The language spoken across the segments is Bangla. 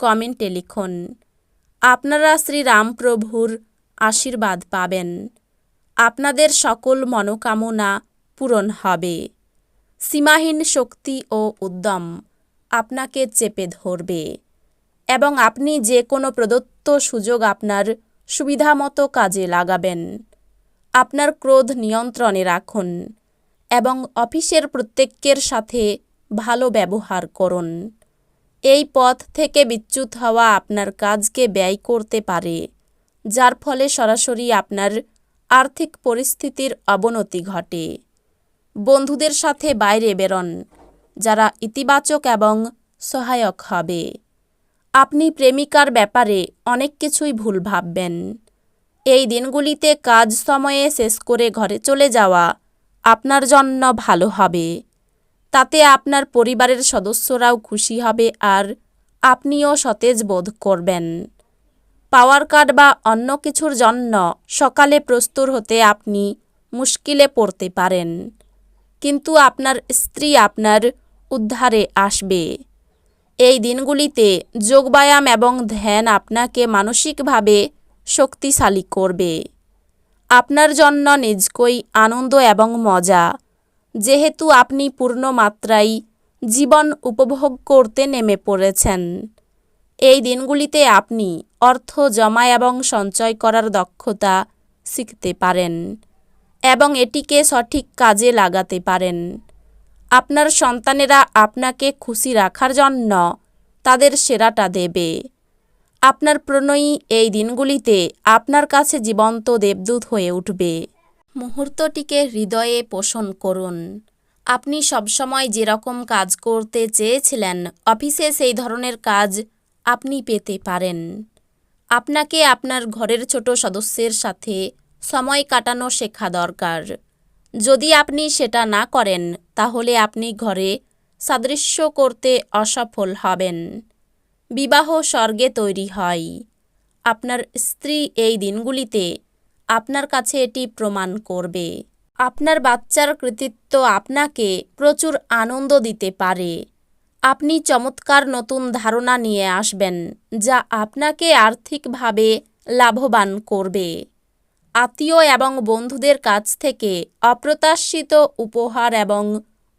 কমেন্টে লিখুন, আপনারা শ্রীরামপ্রভুর আশীর্বাদ পাবেন। আপনাদের সকল মনোকামনা পূরণ হবে। সীমাহীন শক্তি ও উদ্যম আপনাকে চেপে ধরবে এবং আপনি যে কোনো প্রদত্ত সুযোগ আপনার সুবিধামতো কাজে লাগাবেন। আপনার ক্রোধ নিয়ন্ত্রণে রাখুন এবং অফিসের প্রত্যেকের সাথে ভালো ব্যবহার করুন। এই পথ থেকে বিচ্যুত হওয়া আপনার কাজকে ব্যয় করতে পারে, যার ফলে সরাসরি আপনার আর্থিক পরিস্থিতির অবনতি ঘটে। বন্ধুদের সাথে বাইরে বেরোন, যারা ইতিবাচক এবং সহায়ক হবে। আপনি প্রেমিকার ব্যাপারে অনেক কিছুই ভুল ভাববেন। এই দিনগুলিতে কাজ সময়ে শেষ করে ঘরে চলে যাওয়া আপনার জন্য ভালো হবে। তাতে আপনার পরিবারের সদস্যরাও খুশি হবে আর আপনিও সতেজ বোধ করবেন। পাওয়ার কার্ড বা অন্য কিছুর জন্য সকালে প্রস্তুত হতে আপনি মুশকিলে পড়তে পারেন। কিন্তু আপনার স্ত্রী আপনার উদ্ধারে আসবে। এই দিনগুলিতে যোগব্যায়াম এবং ধ্যান আপনাকে মানসিকভাবে শক্তিশালী করবে। আপনার জন্য নিজকই আনন্দ এবং মজা যেহেতু আপনি পূর্ণ মাত্রায় জীবন উপভোগ করতে নেমে পড়েছেন। এই দিনগুলিতে আপনি অর্থ জমা এবং সঞ্চয় করার দক্ষতা শিখতে পারেন এবং এটিকে সঠিক কাজে লাগাতে পারেন। আপনার সন্তানেরা আপনাকে খুশি রাখার জন্য তাদের সেরাটা দেবে। আপনার প্রণয়ী এই দিনগুলিতে আপনার কাছে জীবন্ত দেবদূত হয়ে উঠবে। মুহূর্তটিকে হৃদয়ে পোষণ করুন। আপনি সবসময় যেরকম কাজ করতে চেয়েছিলেন, অফিসে সেই ধরনের কাজ আপনি পেতে পারেন। আপনাকে আপনার ঘরের ছোট সদস্যের সাথে সময় কাটানো শেখা দরকার। যদি আপনি সেটা না করেন, তাহলে আপনি ঘরে সাদৃশ্য করতে অসফল হবেন। বিবাহ স্বর্গে তৈরি হয়। আপনার স্ত্রী এই দিনগুলিতে আপনার কাছে এটি প্রমাণ করবে। আপনার বাচ্চার কৃতিত্ব আপনাকে প্রচুর আনন্দ দিতে পারে। আপনি চমৎকার নতুন ধারণা নিয়ে আসবেন, যা আপনাকে আর্থিকভাবে লাভবান করবে। আত্মীয় এবং বন্ধুদের কাছ থেকে অপ্রত্যাশিত উপহার এবং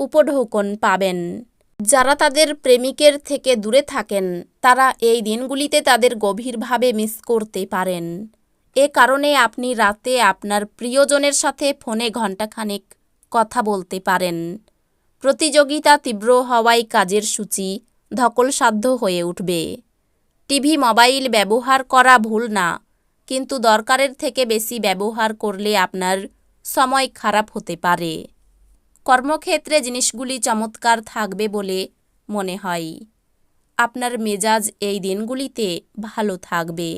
উপঢৌকন পাবেন। যারা তাদের প্রেমিকের থেকে দূরে থাকেন, তারা এই দিনগুলিতে তাদের গভীরভাবে মিস করতে পারেন। এ কারণে আপনি রাতে আপনার প্রিয়জনের সাথে ফোনে ঘণ্টাখানেক কথা বলতে পারেন। প্রতিযোগিতা তীব্র হওয়ায় কাজের সূচি ধকলসাধ্য হয়ে উঠবে। টিভি, মোবাইল ব্যবহার করা ভুল না, কিন্তু দরকারের থেকে বেশি ব্যবহার করলে আপনার সময় খারাপ হতে পারে। কর্মক্ষেত্রে জিনিসগুলি চমৎকার থাকবে বলে মনে হয়। আপনার মেজাজ এই দিনগুলিতে ভালো থাকবে।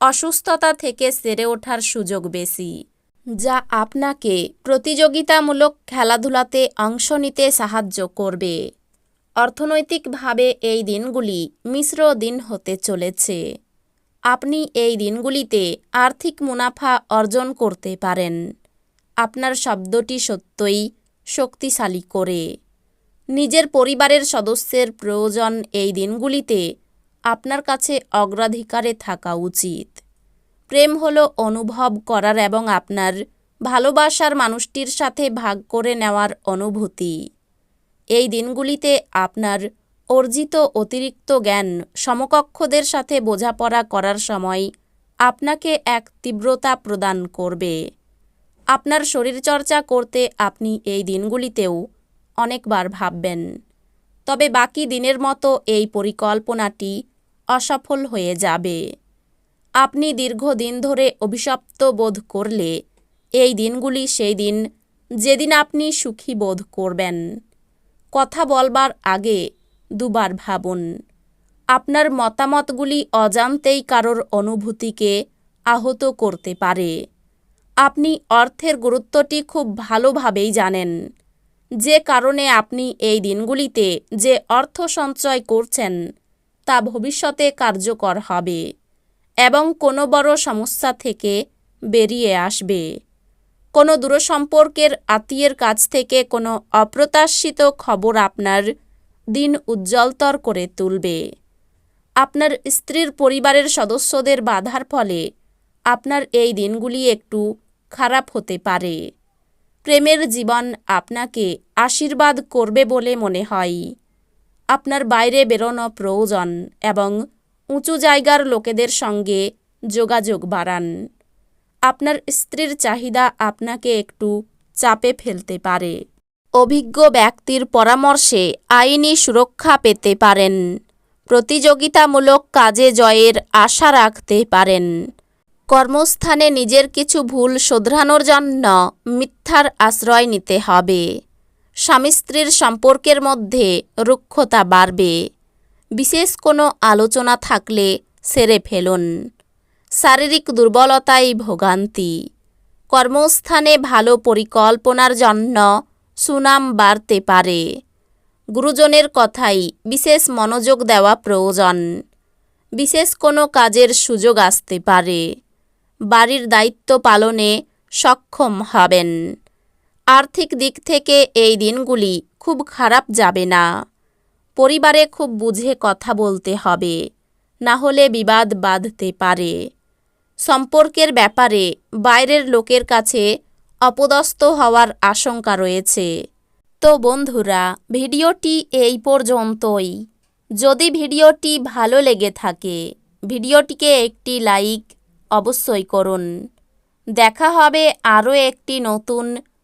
অসুস্থতা থেকে সেরে ওঠার সুযোগ বেশি, যা আপনাকে প্রতিযোগিতামূলক খেলাধুলাতে অংশ নিতে সাহায্য করবে। অর্থনৈতিকভাবে এই দিনগুলি মিশ্র দিন হতে চলেছে। আপনি এই দিনগুলিতে আর্থিক মুনাফা অর্জন করতে পারেন। আপনার শব্দটি সত্যই শক্তিশালী করে। নিজের পরিবারের সদস্যের প্রয়োজন এই দিনগুলিতে আপনার কাছে অগ্রাধিকারে থাকা উচিত। প্রেম হলো অনুভব করার এবং আপনার ভালোবাসার মানুষটির সাথে ভাগ করে নেওয়ার অনুভূতি। এই দিনগুলিতে আপনার অর্জিত অতিরিক্ত জ্ঞান সমকক্ষদের সাথে বোঝাপড়া করার সময় আপনাকে এক তীব্রতা প্রদান করবে। আপনার শরীরচর্চা করতে আপনি এই দিনগুলিতেও অনেকবার ভাববেন। তবে বাকি দিনের মতো এই পরিকল্পনাটি অসফল হয়ে যাবে। আপনি দীর্ঘদিন ধরে অভিশপ্ত বোধ করলে এই দিনগুলি সেই দিন যেদিন আপনি সুখী বোধ করবেন। কথা বলবার আগে দুবার ভাবুন, আপনার মতামতগুলি অজান্তেই কারোর অনুভূতিকে আহত করতে পারে। আপনি অর্থের গুরুত্বটি খুব ভালোভাবেই জানেন। যে কারণে আপনি এই দিনগুলিতে যে অর্থ সঞ্চয় করছেন তা ভবিষ্যতে কার্যকর হবে এবং কোনো বড় সমস্যা থেকে বেরিয়ে আসবে। কোনো দূরসম্পর্কের আত্মীয়ের কাছ থেকে কোনো অপ্রত্যাশিত খবর আপনার দিন উজ্জ্বলতর করে তুলবে। আপনার স্ত্রীর পরিবারের সদস্যদের বাধার ফলে আপনার এই দিনগুলি একটু খারাপ হতে পারে। প্রেমের জীবন আপনাকে আশীর্বাদ করবে বলে মনে হয়। আপনার বাইরে বেরোনো প্রয়োজন এবং উঁচু জায়গার লোকেদের সঙ্গে যোগাযোগ বাড়ান। আপনার স্ত্রীর চাহিদা আপনাকে একটু চাপে ফেলতে পারে। অভিজ্ঞ ব্যক্তির পরামর্শে আইনি সুরক্ষা পেতে পারেন। প্রতিযোগিতামূলক কাজে জয়ের আশা রাখতে পারেন। কর্মস্থানে নিজের কিছু ভুল শোধরানোর জন্য মিথ্যার আশ্রয় নিতে হবে। স্বামী স্ত্রীর সম্পর্কের মধ্যে রুক্ষতা বাড়বে। বিশেষ কোনো আলোচনা থাকলে সেরে ফেলুন। শারীরিক দুর্বলতাই ভোগান্তি। কর্মস্থানে ভালো পরিকল্পনার জন্য সুনাম বাড়তে পারে। গুরুজনের কথাই বিশেষ মনোযোগ দেওয়া প্রয়োজন। বিশেষ কোনো কাজের সুযোগ আসতে পারে। বাড়ির দায়িত্ব পালনে সক্ষম হবেন। আর্থিক দিক থেকে এই দিনগুলি খুব খারাপ যাবে না। পরিবারে খুব বুঝে কথা বলতে হবে, না হলে বিবাদ বাঁধতে পারে। সম্পর্কের ব্যাপারে বাইরের লোকের কাছে অপদস্থ হওয়ার আশঙ্কা রয়েছে। তো বন্ধুরা, ভিডিওটি এই পর্যন্তই। যদি ভিডিওটি ভালো লেগে থাকে, ভিডিওটিকে একটি লাইক অবশ্যই করুন। দেখা হবে আরও একটি নতুন